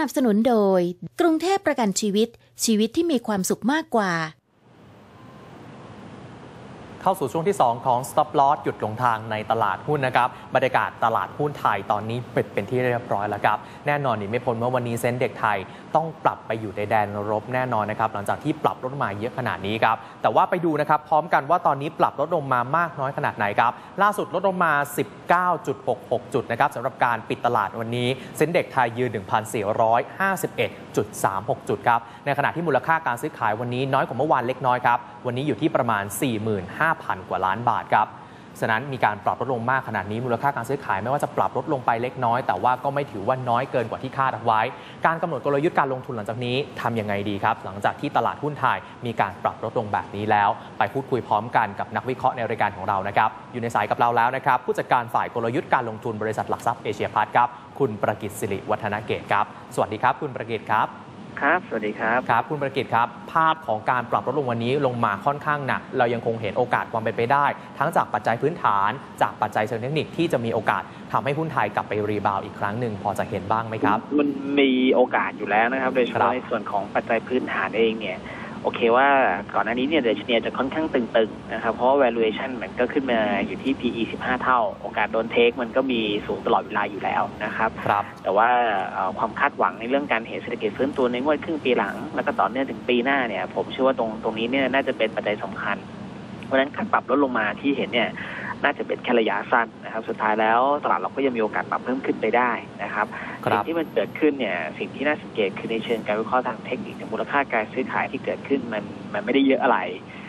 นับสนุนโดย กรุงเทพประกันชีวิตชีวิตที่มีความสุขมากกว่า เข้าสู่ช่วงที่ 2 ของ Stop Loss หยุดหลงทางในตลาดหุ้นนะครับบรรยากาศตลาดหุ้นไทยตอนนี้ปิดเป็นที่เรียบร้อยแล้วครับ แน่นอนนี่ไม่พ้นว่าวันนี้เซ็นเด็กไทยต้องปรับไปอยู่ในแดนรบแน่นอนนะครับหลังจากที่ปรับลดมาเยอะขนาดนี้ครับแต่ว่าไปดูนะครับพร้อมกันว่าตอนนี้ปรับลดลงมามากน้อยขนาดไหนครับล่าสุดลดลงมา 19.66 จุดนะครับสำหรับการปิดตลาดวันนี้เซ็นเด็กไทยยืน 1,451.36 จุดครับในขณะที่มูลค่าการซื้อขายวันนี้น้อยกว่าเมื่อวานเล็กน้อยครับวันนี้อยู่ที่ประมาณ 45 5,000 กว่าล้านบาทครับฉะนั้นมีการปรับลดลงมากขนาดนี้มูลค่าการซื้อขายไม่ว่าจะปรับลดลงไปเล็กน้อย แต่ว่าก็ไม่ถือว่าน้อยเกินกว่าที่คาดเอาไว้ การกำหนดกลยุทธ์การลงทุนหลังจากนี้ทำยังไงดีครับ หลังจากที่ตลาดหุ้นไทยมีการปรับลดลงแบบนี้แล้ว ไปพูดคุยพร้อมกันกับนักวิเคราะห์ในรายการของเรานะครับ อยู่ในสายกับเราแล้วนะครับ ผู้จัดการฝ่ายกลยุทธ์การลงทุนบริษัทหลักทรัพย์เอเชียพัฒน์ครับคุณประกิตศิริวัฒนเกตครับ สวัสดีครับ คุณประกิตครับ ครับ สวัสดีครับ ครับ คุณประกิตครับ ภาพของการปรับลดลงวันนี้ลงมาค่อนข้างหนัก เรายังคงเห็นโอกาสความเป็นไปได้ ทั้งจากปัจจัยพื้นฐาน จากปัจจัยเชิงเทคนิคที่จะมีโอกาสทำให้หุ้นไทยกลับไปรีบาวด์อีกครั้งหนึ่งพอจะเห็นบ้างไหมครับ มันมีโอกาสอยู่แล้วนะครับ โดยเฉครัพาะบในส่วนของปัจจัยพื้นฐานเองเนี่ย โอเคว่าก่อนหน้านี้เนี่ยเดชเนียจะค่อนข้างตึงๆนะครับเพราะว่า valuation มันก็ขึ้นมาอยู่ที่ PE 15 เท่า โอกาสโดนเทคมันก็มีสูงตลอดเวลาอยู่แล้วนะครับครับแต่ว่าเอ่อความคาดหวังในเรื่องการเห็นเศรษฐกิจฟื้นตัวในงวดครึ่งปีหลัง แล้วก็ต่อเนื่องถึงปีหน้าเนี่ยผมเชื่อว่าตรงตรงนี้เนี่ยน่าจะเป็นปัจจัยสำคัญ เพราะฉะนั้นการปรับลดลงมาที่เห็นเนี่ย น่าจะเป็นแค่ระยะสั้นนะครับ สุดท้ายแล้วตลาดเราก็ยังมีโอกาสปรับเพิ่มขึ้นไปได้นะครับครัสิ่บงที่มันเกิดขึ้นเนี่ยสิ่งที่น่าสังเกตคือในเชิงการวิเคราะห์ทางเทคนิคเนี่ยมูลค่าการซื้อขายที่เกิดขึ้นมันมันไม่ได้เยอะอะไร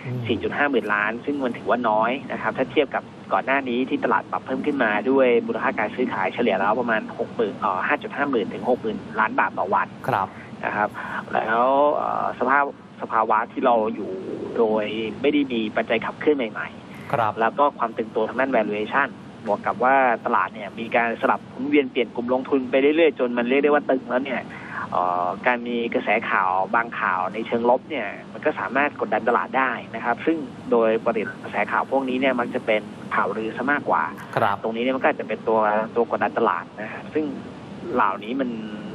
4.5 หมื่นล้าน ซึ่งมันถือว่าน้อยนะครับ ถ้าเทียบกับก่อนหน้านี้ที่ตลาดปรับเพิ่มขึ้นมาด้วยมูลค่าการซื้อขายเฉลี่ยแล้วประมาณ6 0 0 0 0เอ่อ5.5 หมื่นถึง6 0,000ล้านบาทต่อวันครับนะครับ แล้วเอ่อสภาพสภาวะที่เราอยู่โดยไม่ได้มีปัจจัยขับเคลื่อนใหม่ ๆ ครับแล้วก็ความตึงตัวทางด้าน valuation บวกกับว่าตลาดเนี่ยมีการสลับหมุนเวียนเปลี่ยนกลุ่มลงทุนไปเรื่อยๆ จนมันเรียกได้ว่าตึงแล้วเนี่ยเอ่อการมีกระแสข่าวบางข่าวในเชิงลบเนี่ยมันก็สามารถกดดันตลาดได้นะครับ ซึ่งโดยปกติกระแสข่าวพวกนี้เนี่ยมักจะเป็นข่าวลือซะมากกว่าครับตรงนี้เนี่ยมันก็อาจจะเป็นตัวตัวกดดันตลาดนะฮะซึ่งเหล่านี้มัน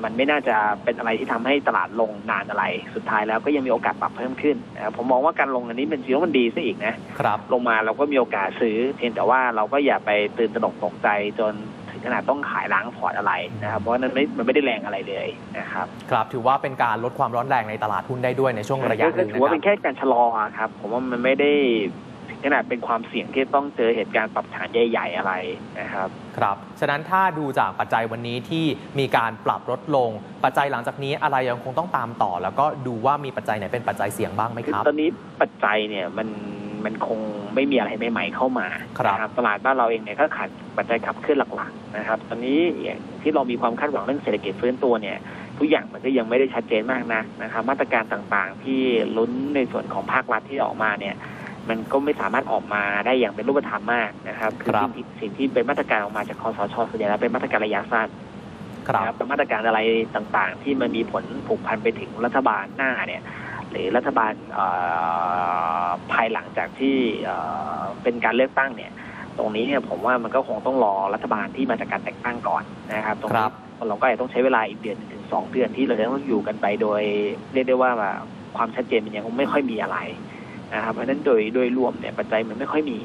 มันไม่น่าจะเป็นอะไรที่ทำให้ตลาดลงนานอะไร สุดท้ายแล้วก็ยังมีโอกาสปรับเพิ่มขึ้นนะครับผมมองว่าการลงอันนี้เป็นสิ่งที่มันดีซะอีกนะครับลงมาเราก็มีโอกาสซื้อ เพียงแต่ว่าเราก็อย่าไปตื่นตระหนกตกใจจนถึงขนาดต้องขายล้างพอร์ตอะไรนะครับ เพราะว่านั้นไม่มันไม่ได้แรงอะไรเลยนะครับครับถือว่าเป็นการลดความร้อนแรงในตลาดหุ้นได้ด้วยในช่วงระยะหก็นึ่งถืนะอว่าครัเป็บนแค่การชะลอครับผมว่ามันไม่ได้ถึง ขนาดเป็นความเสี่ยงที่ต้องเจอเหตุการณ์ปรับฐานใหญ่ ๆ อะไรนะครับครับฉะนั้นถ้าดูจากปัจจัยวันนี้ที่มีการปรับลดลง ปัจจัยหลังจากนี้อะไรยังคงต้องตามต่อ แล้วก็ดูว่ามีปัจจัยไหนเป็นปัจจัยเสี่ยงบ้างไหมคืคอรับ ตอนนี้ปัจจัยเนี่ยมันมันคงไม่มีอะไรใหม่ๆเข้ามาครับนะตลาดบ้านเราเองเนี่ยก็ขาดปัจจัยขับเคลื่อนหลักๆนะครับ ตอนนี้อย่างที่เรามีความคาดหวังเรื่องเศรษฐกิจฟื้นตัวเนี่ยทุกอย่างมันก็ยังไม่ได้ชัดเจนมากนักนะครับ มาตรการต่างๆ ที่ลุ้นในส่วนของภาครัฐที่ออกมาเนี่ย มันก็ไม่สามารถออกมาได้อย่างเป็นรูปธรรมมากนะครับคือครับสิ่งที่สิ่งที่เป็นมาตรการออกมาจากคอสชส่วนใหญ่แล้วเป็นมาตรการระยะสั้นครับนะครับเป็นมาตรการอะไรต่างๆ ที่มันมีผลผูกพันไปถึงรัฐบาลหน้าเนี่ย หรือรัฐบาลเอ่อภายหลังจากที่เอ่อเป็นการเลือกตั้งเนี่ย ตรงนี้เนี่ยผมว่ามันก็คงต้องรอรัฐบาลที่มาจากการแต่งตั้งก่อนนะครับตรงครันี้บเราก็อาจจะต้องใช้เวลาอีกเดือนหนึ่งถึงสองเดือนที่เราจะต้องอยู่กันไปโดย เรียกได้ว่าความชัดเจนมันยังคงไม่ค่อยมีอะไร นะครับเพราะฉะนั้นโดยโดยรวมเนี่ยปัจจัยมันไม่ค่อยมี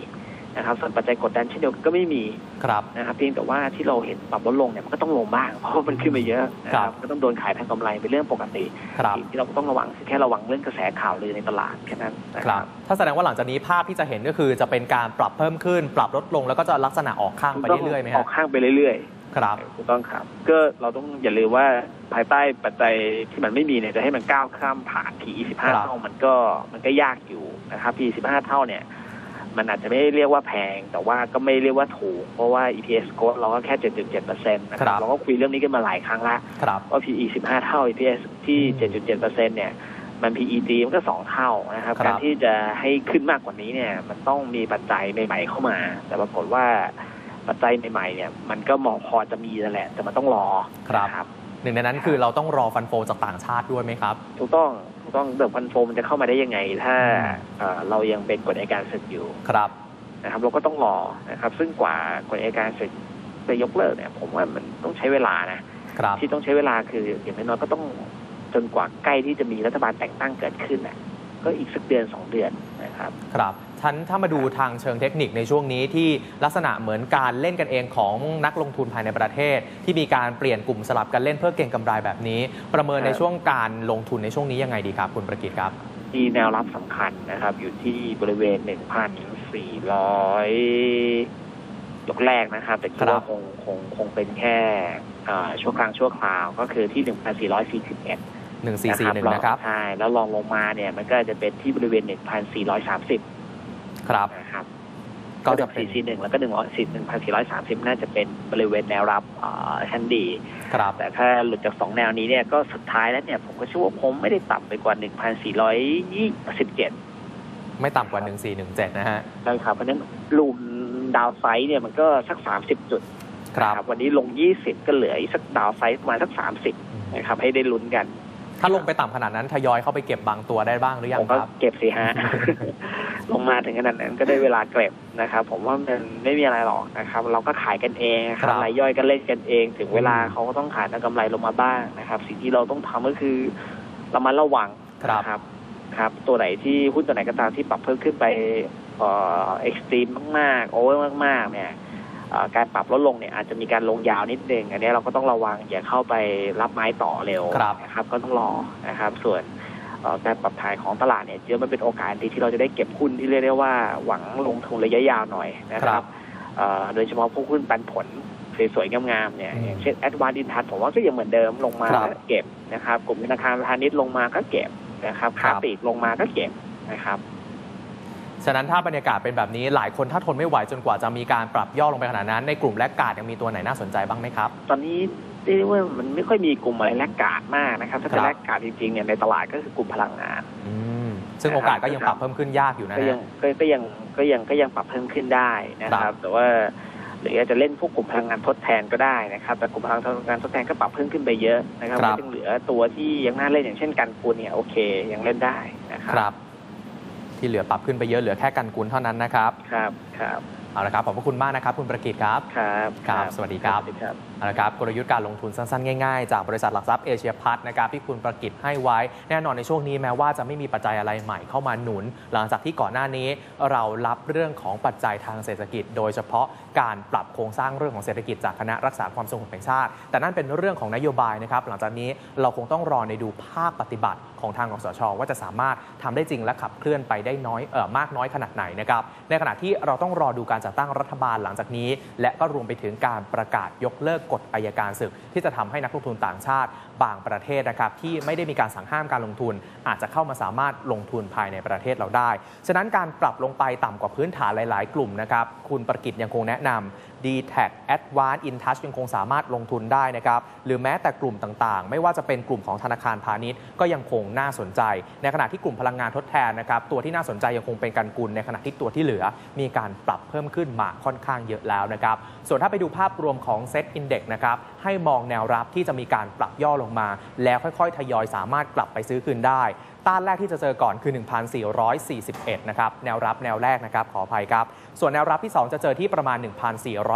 นะครับ ส่วนปัจจัยกดดันเช่นเดียวกันก็ไม่มีครับนะครับ เพียงแต่ว่าที่เราเห็นปรับลดลงเนี่ยมันก็ต้องลงบ้าง เพราะว่ามันขึ้นมาเยอะนะคครัรับบก็ต้องโดนขายทางกำไรเป็นเรื่องปกติครับสิ่งที่เราก็ต้องระวังคือแค่ระวังเรื่องกระแสข่าวลือในตลาดแค่นั้นนะคครัรับบถ้าแสดงว่าหลังจากนี้ภาพที่จะเห็นก็คือจะเป็นการปรับเพิ่มขึ้น ปรับลดลงแล้วก็จะลักษณะออกข้างไปเรื่อยๆไหมอฮะอกข้างไปเรื่อย ครับๆถูกต้องครับ ก็เราต้องอย่าลืมว่าภายใต้ปัจจัยที่มันไม่มีเนี่ยจะให้มันก้าวข้ามผ่าน PE ครับ15 เท่ามันก็มันก็ยากอยู่นะครับ PE 15 เท่าเนี่ย มันอาจจะไม่เรียกว่าแพง แต่ว่าก็ไม่เรียกว่าถูก เพราะว่า EPS growth เราก็แค่ 7.7%นะคครัรับบเราก็คุยเรื่องนี้กันมาหลายครั้งละครับว่า PE 15 เท่า EPS ที่ 7.7%เนี่ยมัน PE ดีมันก็2เท่านะครับครับการที่จะให้ขึ้นมากกว่านี้เนี่ย มันต้องมีปัจจัยใหม่ๆเข้ามา แต่ปรากฏว่า ปัจจัยใหม่ๆเนี่ยมันก็มองพอจะมีนั่นแหละ แต่มันต้องรอครับนะครับหนึ่งในนั้นคือเราต้องรอฟันโฟจากต่างชาติด้วยไหมครับ ถูกต้องถูกต้องเดิมพันโฟมันจะเข้ามาได้ยังไง ถ้าอืมเอ่อเรายังเป็นกฎอัยการศึกอยู่ครับนะครับเราก็ต้องรอนะครับ ซึ่งกว่ากฎอัยการศึกจะยกเลิกเนี่ย ผมว่ามันต้องใช้เวลานะครับที่ต้องใช้เวลาคืออย่างน้อยๆก็ต้องจนกว่าใกล้ที่จะมีรัฐบาลแต่งตั้งเกิดขึ้นน่ะก็อีกสักเดือนสองเดือนนะครับ ครับ ท่านถ้ามาดูทางเชิงเทคนิคในช่วงนี้ที่ลักษณะเหมือนการเล่นกันเองของนักลงทุนภายในประเทศ ที่มีการเปลี่ยนกลุ่มสลับกันเล่นเพื่อเก็งกำไรแบบนี้ ประเมินครับในช่วงการลงทุนในช่วงนี้ยังไงดีครับคุณประกิตครับ มีแนวรับสำคัญนะครับ อยู่ที่บริเวณ 1,400 ยกแรกนะครับ แต่คิดครัว่าบคงคงคงเป็นแค่เอ่อชั่วครั้งชั่วคราวก็คือที่ 1,441 1441นะครับ ใช่ แล้วลองลงมาเนี่ย มันก็จะเป็นที่บริเวณ1,430 ครับนะครับก็จะเป็น441แล้วก็1,430 น่าจะเป็นบริเวณแนวรับเอ่อชั้นดี ครับแต่ถ้าหลุดจากสองแนวนี้เนี่ยก็สุดท้ายแล้วเนี่ยผมก็เชื่อว่าผมไม่ได้ต่ำไปกว่า 1,427 ไม่ต่ำกว่า 1417 นะฮะใช่ครับเพราะฉะนั้นลูมดาวไซด์เนี่ยมันก็สัก 30 จุด ครับนะวันนี้ลง 20 ก็เหลืออีกสักดาวไซด์ประมาณสัก 30 นะครับให้ได้ลุ้นกัน ถ้าลงไปต่ำขนาดนั้นทยอยเข้าไปเก็บบางตัวได้บ้างหรือยัผงมคก็รับ เก็บสิฮะ ลงมาถึงขนาดนั้นก็ได้เวลาเก็บนะครับ ผมว่ามันไม่มีอะไรหรอกนะครับ เราก็ขายกันเองคครัรับบรายย่อยก็เล่นกันเอง ถึงเวลาอืมเขาก็ต้องขายแล้วกำไรลงมาบ้างนะครับ สิ่งที่เราต้องทำก็คือระมัดระวังครับ นะครับ ครับ ตัวไหนที่หุ้นตัวไหนก็ตามที่ปรับเพิ่มขึ้นไปเอ่อเอ็กซ์ตรีมมากๆโอเวอร์มากๆ เนี่ยเอ่อ การปรับลดลงเนี่ยอาจจะมีการลงยาวนิดนึงอันนี้เราก็ต้องระวังอย่าเข้าไปรับไม้ต่อเร็วครับนะครับ ก็ต้องรอนะครับ ส่วนเอ่อการปรับถ่ายของตลาดเนี่ยเชื่อมันเป็นโอกาสดีที่เราจะได้เก็บหุ้นที่เรียกได้ว่าหวังลงทุนระยะยาวหน่อยนะคครัรับบเอ่อโดยเฉพาะพวกหุ้นปันผลสวยๆงามๆเนี่ยอืมอย่างเช่นแอดวานดินทัศผมว่าก็ยังเหมือนเดิมลงมาครับก็เก็บนะครับ กลุ่มธนาคารพาณิชย์ลงมาก็เก็บนะครับครัค้าบปลีกลงมาก็เก็บนะครับ ฉะนั้นถ้าบรรยากาศเป็นแบบนี้หลายคนถ้าทนไม่ไหวจนกว่าจะมีการปรับย่อลงไปขนาดนั้น ในกลุ่มแลกกาดยังมีตัวไหนน่าสนใจบ้างไหมครับ ตอนนี้เรียกได้ว่ามันไม่ค่อยมีกลุ่มอะไรแลกกาดมากนะครับ ถ้าครัจะบแลกกาดจริงๆเนี่ยในตลาดก็คือกลุ่มพลังงานอืมซึ่งโอกาสก็ยังปรับเพิ่มขึ้นยากอยู่นะก็ยัฮะงก็ก็ยังก็ยังก็ยังปรับเพิ่มขึ้นได้นะคครัรับบแต่ว่าหรืออาจจะเล่นพวกกลุ่มพลังงานทดแทนก็ได้นะครับ แต่กลุ่มพลังงานทดแทนก็ปรับเพิ่มขึ้นไปเยอะนะครับครับก็ยังเหลือตัวที่ยังน่าเล่นอย่างเช่นกันกุลเนี่ยโอเคยังเล่นได้นะคครัรับ ที่เหลือปรับขึ้นไปเยอะเหลือแค่กันกุลเท่านั้นนะครับ ครับครับ เอาละครับขอบพระคุณมากนะครับ คุณประกิตครับ ครับครับ สวัสดีครับสวัสดีครับเอาละครับกลยุทธ์การลงทุนสั้นๆ ง่ายๆ จากบริษัทหลักทรัพย์เอเชียพัฒน์นะครับที่คุณประกิตให้ไว้ แน่นอนในช่วงนี้แม้ว่าจะไม่มีปัจจัยอะไรใหม่เข้ามาหนุน หลังจากที่ก่อนหน้านี้เรารับเรื่องของปัจจัยทางเศรษฐกิจ โดยเฉพาะการปรับโครงสร้างเรื่องของเศรษฐกิจจากคณะรักษาความสงบแห่งชาติ แต่นั่นเป็นเรื่องของนโยบายนะครับหลังจากนี้เราคงต้องรอในดูภาคปฏิบัติของทางกสชว่าจะสามารถทำได้จริงและขับเคลื่อนไปได้น้อยเออมากน้อยขนาดไหนนะครับในขณะที่เราต้องรอดูการจัดตั้งรัฐบาลหลังจากนี้ และก็รวมไปถึงการประกาศยกเลิกกฎอายการศึก ที่จะทำให้นักลงทุนต่างชาติ บางประเทศนะครับที่ไม่ได้มีการสั่งห้ามการลงทุน อาจจะเข้ามาสามารถลงทุนภายในประเทศเราได้ ฉะนั้นการปรับลงไปต่ำกว่าพื้นฐานหลาย ๆ กลุ่มนะครับคุณประกิตยังคงแนะนำ d t a c Advance InTouch ยังคงสามารถลงทุนได้นะครับหรือแม้แต่กลุ่มต่างๆ ไม่ว่าจะเป็นกลุ่มของธนาคารพาณิชย์ก็ยังคงน่าสนใจ ในขณะที่กลุ่มพลังงานทดแทนนะครับตัวที่น่าสนใจยังคงเป็นการกุลในขณะที่ตัวที่เหลือ มีการปรับเพิ่มขึ้นมาค่อนข้างเยอะแล้วนะครับส่วนถ้าไปดูภาพรวมของ Set Index นะครับให้มองแนวรับที่จะมีการปรับย่อลงมา แล้วค่อยๆ ทยอยสามารถกลับไปซื้อคืนได้ต้านแรกที่จะเจอก่อนคือ 1,441 นะครับ แนวรับแนวแรกนะครับ ขออภัยครับ ส่วนแนวรับที่ 2 จะเจอที่ประมาณ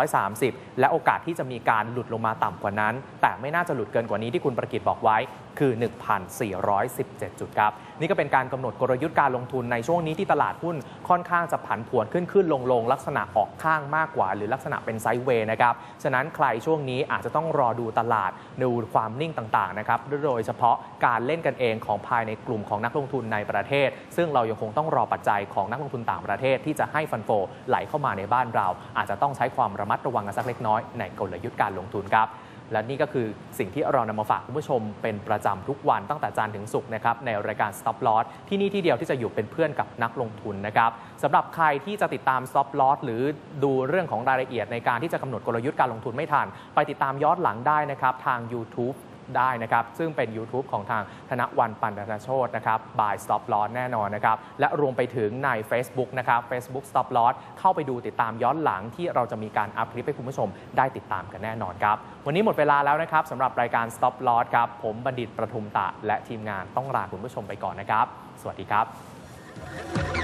1,430 และโอกาสที่จะมีการหลุดลงมาต่ำกว่านั้น แต่ไม่น่าจะหลุดเกินกว่านี้ที่คุณประกิตบอกไว้คือ 1,417 จุดครับ นี่ก็เป็นการกำหนดกลยุทธ์การลงทุนในช่วงนี้ที่ตลาดหุ้นค่อนข้างจะผันผวนขึ้นขึ้นลงลงลักษณะออกข้างมากกว่า หรือลักษณะเป็นไซด์เวย์นะครับ ฉะนั้นใครช่วงนี้อาจจะต้องรอดูตลาดดูความนิ่งต่างๆนะครับโดยเฉพาะการเล่นกันเองของภายในกลุ่มของของนักลงทุนในประเทศ ซึ่งเรายังคงต้องรอปัจจัยของนักลงทุนต่างประเทศที่จะให้ฟันโฟไหลเข้ามาในบ้านเรา อาจจะต้องใช้ความระมัดระวังกันสักเล็กน้อยในกลยุทธ์การลงทุนครับและนี่ก็คือสิ่งที่เรานำมาฝากคุณผู้ชมเป็นประจำทุกวันตั้งแต่จันทร์ถึงศุกร์นะครับในรายการ Stop Loss ที่นี่ที่เดียวที่จะอยู่เป็นเพื่อนกับนักลงทุนนะครับสำหรับใครที่จะติดตาม Stop Loss หรือดูเรื่องของรายละเอียดในการที่จะกำหนดกลยุทธ์การลงทุนไม่ทัน ไปติดตามย้อนหลังได้นะครับทาง YouTube ได้นะครับ ซึ่งเป็น YouTube ของทางธนวันปันดาโชตนะครับ by Stop Loss แน่นอนนะครับ และรวมไปถึงใน Facebook นะครับ Facebook Stop Loss เข้าไปดูติดตามย้อนหลังที่เราจะมีการอัพคลิปให้คุณผู้ชมได้ติดตามกันแน่นอนครับ วันนี้หมดเวลาแล้วนะครับสำหรับรายการ Stop Loss ครับ ผมบัณฑิตประทุมตะและทีมงานต้องลาคุณผู้ชมไปก่อนนะครับ สวัสดีครับ